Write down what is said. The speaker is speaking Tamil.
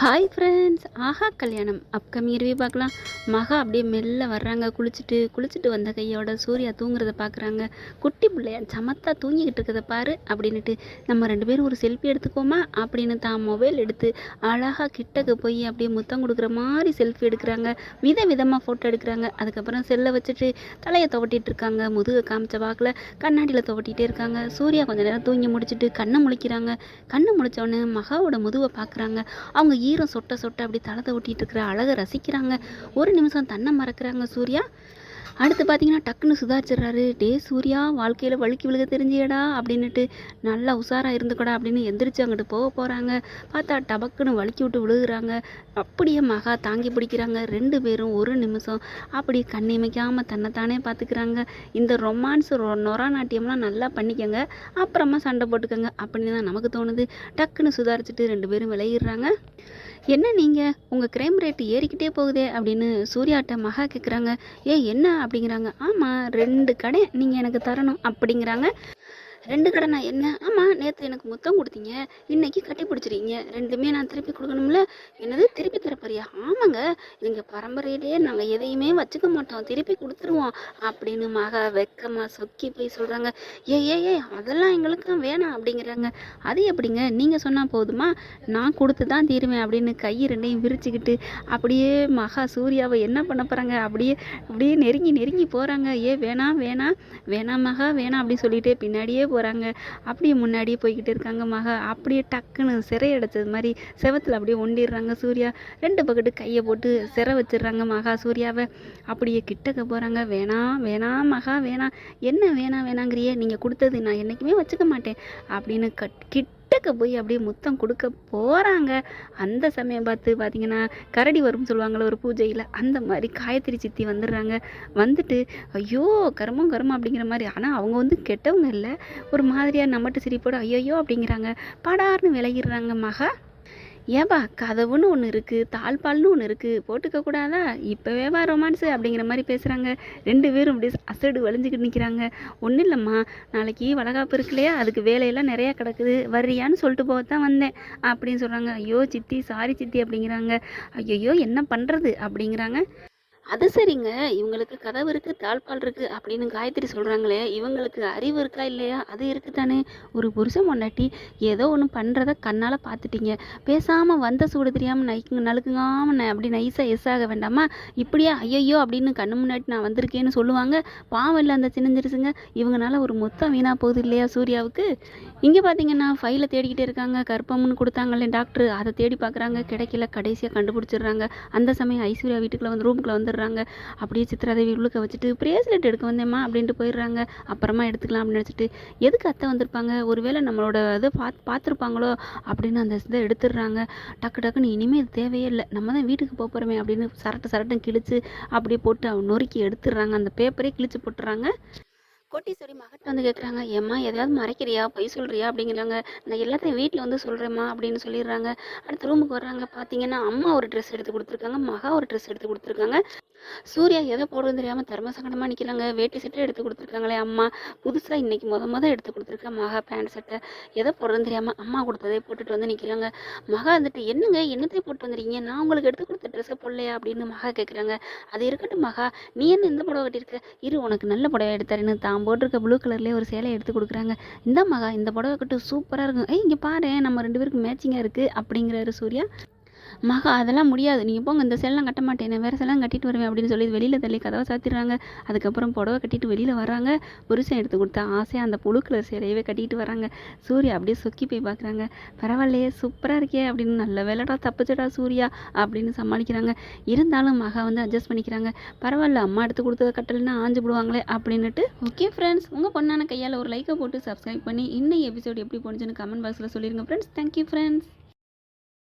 ஹாய் ஃப்ரெண்ட்ஸ் ஆஹா கல்யாணம். அப்கமிங் ரிவ்யூ பார்க்கலாம். மகா அப்படியே மெல்ல வர்றாங்க. குளிச்சுட்டு குளிச்சுட்டு வந்த கையோட சூர்யா தூங்குறத பார்க்குறாங்க. குட்டி பிள்ளையா சமத்தா தூங்கிக்கிட்டு இருக்கிறத பாரு அப்படின்ட்டு நம்ம ரெண்டு பேரும் ஒரு செல்ஃபி எடுத்துக்கோமா? அப்படின்னு தான் மொபைல் எடுத்து அழகாக கிட்டக்கு போய் அப்படியே முத்தம் கொடுக்குற மாதிரி செல்ஃபி எடுக்கிறாங்க. வித விதமாக ஃபோட்டோ எடுக்கிறாங்க. அதுக்கப்புறம் செல்லை வச்சுட்டு தலையை துவட்டிட்டு இருக்காங்க. முதுகை காமிச்ச வாக்கில் கண்ணாடியில் துவட்டிகிட்டே இருக்காங்க. சூர்யா கொஞ்சம் நேரம் தூங்கி முடிச்சுட்டு கண்ணை முழிக்கிறாங்க. கண்ணை முழிச்ச உடனே மகாவோட முதுவை பார்க்குறாங்க. அவங்க ஈரம் சொட்ட சொட்ட அப்படி தலை ஒட்டிட்டு இருக்கிற அழகை ரசிக்கிறாங்க. ஒரு நிமிஷம் தன்னை மறக்கிறாங்க சூர்யா. அடுத்து பார்த்தீங்கன்னா டக்குன்னு சுதாரிச்சிடுறாரு. டே சூர்யா வாழ்க்கையில் வழுக்கி விழுக தெரிஞ்சியடா அப்படின்னுட்டு நல்லா உஷாராக இருந்துக்கடா அப்படின்னு எந்திரிச்சு அங்கிட்டு போக போகிறாங்க பார்த்தா டபக்குன்னு வழுக்கி விட்டு விழுகிறாங்க. அப்படியே மகா தாங்கி பிடிக்கிறாங்க. ரெண்டு பேரும் ஒரு நிமிஷம் அப்படி கண்ணிமைக்காமல் தன்னைத்தானே பார்த்துக்கிறாங்க இந்த ரொமான்ஸ் நொரா நாட்டியம்லாம் நல்லா பண்ணிக்கோங்க. அப்புறமா சண்டை போட்டுக்கோங்க அப்படின்னு தான் நமக்கு தோணுது. டக்குன்னு சுதாரிச்சுட்டு ரெண்டு பேரும் விளையிடுறாங்க என்ன நீங்கள் உங்கள் கிரைம் ரேட் ஏறிக்கிட்டே போகுதே அப்படின்னு சூர்யாட்ட மகா கேட்குறாங்க ஏ என்ன அப்படிங்கிறாங்க. ஆமாம் ரெண்டு கடை நீங்கள் எனக்கு தரணும் அப்படிங்கிறாங்க. ரெண்டு கடை நான் என்ன? ஆமாம் நேற்று எனக்கு மொத்தம் கொடுத்தீங்க. இன்னைக்கு கட்டி பிடிச்சிருக்கீங்க. ரெண்டுமே நான் திருப்பி கொடுக்கணும்ல. என்னது? திருப்பி அப்படியா? ஆமாங்க. எங்கள் பரம்பரையிலேயே நாங்கள் எதையுமே வச்சுக்க மாட்டோம். திருப்பி கொடுத்துருவோம் அப்படின்னு மகா வெக்கமாக சொக்கி போய் சொல்கிறாங்க ஏ ஏ ஏ அதெல்லாம் எங்களுக்கு வேணாம் அப்படிங்கிறாங்க. அது எப்படிங்க? நீங்கள் சொன்னால் போதுமா? நான் கொடுத்து தான் தீருவேன் அப்படின்னு கை ரெண்டையும் விரிச்சுக்கிட்டு அப்படியே மகா சூர்யாவை என்ன பண்ண போகிறாங்க அப்படியே அப்படியே நெருங்கி நெருங்கி போகிறாங்க ஏ வேணாம் வேணாம் வேணாம் மகா வேணாம் அப்படின்னு சொல்லிட்டு பின்னாடியே போகிறாங்க அப்படியே முன்னாடியே போய்கிட்டு இருக்காங்க மகா. அப்படியே டக்குன்னு சிறையடைச்சது மாதிரி செவத்தில் அப்படியே ஒண்டிடுறாங்க சூர்யா. ரெண்டு பக்கத்து கையை போட்டு சிறை வச்சிடுறாங்க மகா சூர்யாவை. அப்படியே கிட்டக்க போகிறாங்க வேணாம் வேணாம் மகா வேணாம் என்ன வேணாம் வேணாங்கிறியே? நீங்கள் கொடுத்தது நான் என்றைக்குமே வச்சுக்க மாட்டேன். அப்படின்னு கட் கிட்டக்க போய் அப்படியே முத்தம் கொடுக்க போகிறாங்க அந்த சமயம் பார்த்து பார்த்தீங்கன்னா கரடி வரும்னு சொல்லுவாங்களே ஒரு பூஜையில் அந்த மாதிரி காயத்திரி சித்தி வந்துடுறாங்க. வந்துட்டு ஐயோ கருமம் கருமம் அப்படிங்கிற மாதிரி. ஆனால் அவங்க வந்து கெட்டவங்க இல்லை. ஒரு மாதிரியாக நம்மட்டு சிரிப்போட ஐயோயோ அப்படிங்கிறாங்க. படார்னு விலகிடுறாங்க மகா. ஏன்பா கதவுன்னு ஒன்று இருக்குது தாழ்பால்னு ஒன்று இருக்குது போட்டுக்க கூடாதா? இப்போவே வா ரொமான்ஸு அப்படிங்கிற மாதிரி பேசுகிறாங்க ரெண்டு பேரும் அப்படியே அசடு வலிஞ்சுக்கிட்டு நிற்கிறாங்க ஒன்றும் இல்லைம்மா நாளைக்கு வளகாப்பு இருக்கு இல்லையா? அதுக்கு வேலையெல்லாம் நிறையா கிடக்குது. வர்றியான்னு சொல்லிட்டு போக தான் வந்தேன் அப்படின்னு சொல்கிறாங்க ஐயோ சித்தி சாரி சித்தி அப்படிங்கிறாங்க. ஐயோ என்ன பண்ணுறது அப்படிங்கிறாங்க. அது சரிங்க. இவங்களுக்கு கதவு இருக்கு தாழ்பால் இருக்கு அப்படின்னு காயத்ரி சொல்றாங்களே இவங்களுக்கு அறிவு இருக்கா இல்லையா? அது இருக்கு தானே ஒரு புருஷன் பொண்டாட்டி ஏதோ ஒன்று பண்றத கண்ணால பார்த்துட்டீங்க. பேசாம வந்த சூடு தெரியாம நைக்கு நழுக்குங்காம அப்படி நைஸா எஸ் ஆக வேண்டாமா? இப்படியா? ஐயையோ! அப்படின்னு கண்ணு முன்னாடி நான் வந்திருக்கேன்னு சொல்லுவாங்க. பாவம் இல்லை அந்த சின்னஞ்சிருசுங்க இவங்கனால ஒரு மொத்தம் வீணா போகுது இல்லையா சூர்யாவுக்கு? இங்கே பார்த்தீங்கன்னா ஃபைலை தேடிக்கிட்டே இருக்காங்க. கற்பம்னு கொடுத்தாங்களே டாக்டர். அதை தேடி பார்க்குறாங்க. கிடைக்கல. கடைசியாக கண்டுபிடிச்சிடுறாங்க. அந்த சமயம் ஐஸ்வர்யா வீட்டுக்குள்ள வந்து ரூமுக்குள்ள வந்துடுறாங்க அப்படியே சித்ராதேவி உள்ளுக்க வச்சுட்டு பிரேஸ்லெட் எடுக்க வந்தேம்மா அப்படின்ட்டு போயிடுறாங்க. அப்புறமா எடுத்துக்கலாம் அப்படின்னு நினச்சிட்டு எதுக்கு அத்தை வந்திருப்பாங்க? ஒருவேளை நம்மளோட இதை பார்த்து பார்த்துருப்பாங்களோ அப்படின்னு அந்த இதை எடுத்துடுறாங்க. டக்கு டக்குன்னு இனிமேல் இது தேவையே இல்லை. நம்ம தான் வீட்டுக்கு போக போகிறோமே அப்படின்னு சரட்டு சரட்டும் கிழிச்சு அப்படியே போட்டு நொறுக்கி எடுத்துடுறாங்க. அந்த பேப்பரே கிழிச்சு போட்டுறாங்க. கோட்டீஸ்வரி மகட்ட வந்து கேட்குறாங்க ஏம்மா எதையாவது மறைக்கிறியா? பொய் சொல்றியா? அப்படிங்கிறாங்க. நான் எல்லாத்தையும் வீட்டில் வந்து சொல்கிறேம்மா அப்படின்னு சொல்லிடுறாங்க. அடுத்த ரூமுக்கு வர்றாங்க. பார்த்தீங்கன்னா அம்மா ஒரு ட்ரெஸ் எடுத்து கொடுத்துருக்காங்க. மகா ஒரு ட்ரெஸ் எடுத்து கொடுத்துருக்காங்க. சூர்யா எதை போடுறதுன்னு தெரியாமல் தர்ம சங்கடமாக நிற்கிறாங்க வேட்டி சட்டை எடுத்து கொடுத்துருக்காங்களே அம்மா. புதுசாக இன்னைக்கு முத முத எடுத்து கொடுத்துருக்க மகா பேண்ட் சட்டை. எதை போடுறதுன்னு தெரியாமல் அம்மா கொடுத்ததே போட்டுட்டு வந்து நிற்கிறாங்க மகா வந்துட்டு என்னங்க என்னத்தையும் போட்டு வந்துருக்கீங்க? நான் உங்களுக்கு எடுத்து கொடுத்த ட்ரெஸ்ஸை போடலையா? அப்படின்னு மகா கேட்குறாங்க அது இருக்கட்டும் மகா. நீ என்ன இந்த புடவை கட்டியிருக்க? இரு உனக்கு நல்ல புடவை எடுத்தாருன்னு தான் போட்டிருக்க ப்ளூ கலர்லேயே ஒரு சேலை எடுத்து கொடுக்குறாங்க. இந்த மகா இந்த புடவை கட்டு சூப்பராக இருக்கும். ஏய் இங்கே பாரு நம்ம ரெண்டு பேருக்கு மேட்சிங்காக இருக்குது அப்படிங்கிறாரு சூர்யா. மகா அதெல்லாம் முடியாது. நீங்கள் போங்க இந்த செல்லாம் கட்ட மாட்டேன். நான் வேறு செல்லாம் கட்டிட்டு வருவேன் அப்படின்னு சொல்லி வெளியில் தள்ளி கதவை சாத்திடுறாங்க. அதுக்கப்புறம் புடவை கட்டிட்டு வெளியில் வராங்க புருஷன் எடுத்து கொடுத்தா ஆசையாக அந்த புழு கலர் சேலையவே கட்டிட்டு வராங்க சூர்யா அப்படியே சொக்கி போய் பார்க்குறாங்க பரவாயில்லையே சூப்பராக இருக்கே அப்படின்னு நல்ல வேலைடா தப்பிச்சடா சூர்யா அப்படின்னு சமாளிக்கிறாங்க. இருந்தாலும் மகா வந்து அட்ஜஸ்ட் பண்ணிக்கிறாங்க. பரவாயில்ல அம்மா எடுத்து கொடுத்தத கட்டலைன்னா ஆஞ்சு விடுவாங்களே அப்படின்னுட்டு. ஓகே ஃப்ரெண்ட்ஸ் உங்கள் பொண்ணான கையால் ஒரு லைக்கை போட்டு சப்ஸ்கிரைப் பண்ணி இன்னும் எபிசோட் எப்படி போணுச்சுன்னு கமெண்ட் பாக்ஸில் சொல்லிடுங்க ஃப்ரெண்ட்ஸ் தேங்க்யூ ஃப்ரெண்ட்ஸ்